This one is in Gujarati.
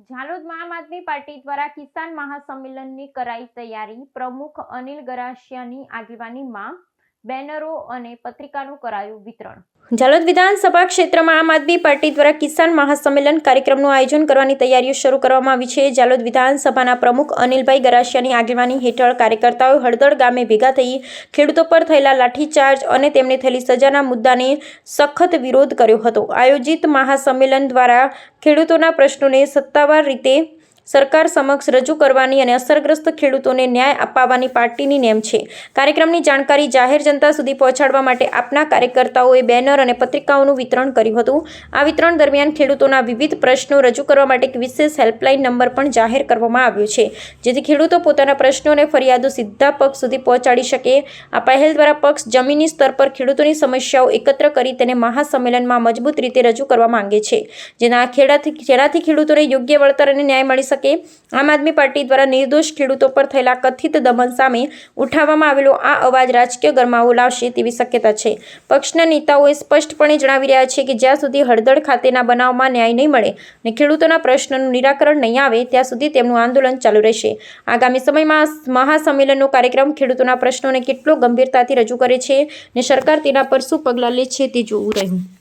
ઝાલોદમાં આમ આદમી પાર્ટી દ્વારા કિસાન મહાસંમેલનની કરાઈ તૈયારી. પ્રમુખ અનિલ ગરાસિયાની આગેવાનીમાં બેનરો અને પત્રિકાનું કરાયું વિતરણ. જાલોદ વિધાનસભા ક્ષેત્રમાં આમ આદમી પાર્ટી દ્વારા કિસાન મહાસંમેલન કાર્યક્રમનું આયોજન કરવાની તૈયારીઓ શરૂ કરવામાં આવી છે. ઝાલોદ વિધાનસભાના પ્રમુખ અનિલભાઈ ગરાસિયાની આગેવાની હેઠળ કાર્યકર્તાઓ હળદળ ગામે ભેગા થઈ ખેડૂતો પર થયેલા લાઠીચાર્જ અને તેમને થયેલી સજાના મુદ્દાને સખત વિરોધ કર્યો હતો. આયોજિત મહાસંમેલન દ્વારા ખેડૂતોના પ્રશ્નોને સત્તાવાર રીતે સરકાર સમક્ષ રજૂ કરવાની અને અસરગ્રસ્ત ખેડૂતોને ન્યાય અપાવવાની પાર્ટીની નેમ છે. કાર્યક્રમની જાણકારી જાહેર જનતા સુધી પહોંચાડવા માટે આપના કાર્યકર્તાઓએ બેનર અને પત્રિકાઓનું વિતરણ કર્યું હતું. આ વિતરણ દરમિયાન ખેડૂતોના વિવિધ પ્રશ્નો રજૂ કરવા માટે એક વિશેષ હેલ્પલાઇન નંબર પણ જાહેર કરવામાં આવ્યો છે, જેથી ખેડૂતો પોતાના પ્રશ્નો અને ફરિયાદો સીધા પક્ષ સુધી પહોંચાડી શકે. આ પહેલ દ્વારા પક્ષ જમીની સ્તર પર ખેડૂતોની સમસ્યાઓ એકત્ર કરી તેને મહાસંમેલનમાં મજબૂત રીતે રજૂ કરવા માંગે છે, જેના ખેડાથી ખેડાથી ખેડૂતોને યોગ્ય વળતર અને ન્યાય મળી શકે. આમ આદમી પાર્ટી દ્વારા નિર્દોષ ખેડૂતો પર થયેલા કથિત દમન સામે ઉઠાવવામાં આવેલો આ અવાજ રાજકીય ગરમાવો લાવશે તેવી શક્યતા છે. પક્ષના નેતાઓએ સ્પષ્ટપણે જણાવી રહ્યા છે કે જ્યાં સુધી હળદળ ખાતેના બનાવમાં ન્યાય નહીં મળે અને ખેડૂતોના પ્રશ્નનું નિરાકરણ નહીં આવે, ત્યાં સુધી તેમનું આંદોલન ચાલુ રહેશે. આગામી સમયમાં મહાસંમેલનનો કાર્યક્રમ ખેડૂતોના પ્રશ્નોને કેટલો ગંભીરતાથી રજૂ કરે છે અને સરકાર તેના પર શું પગલાં લે છે તે જોવું રહ્યું.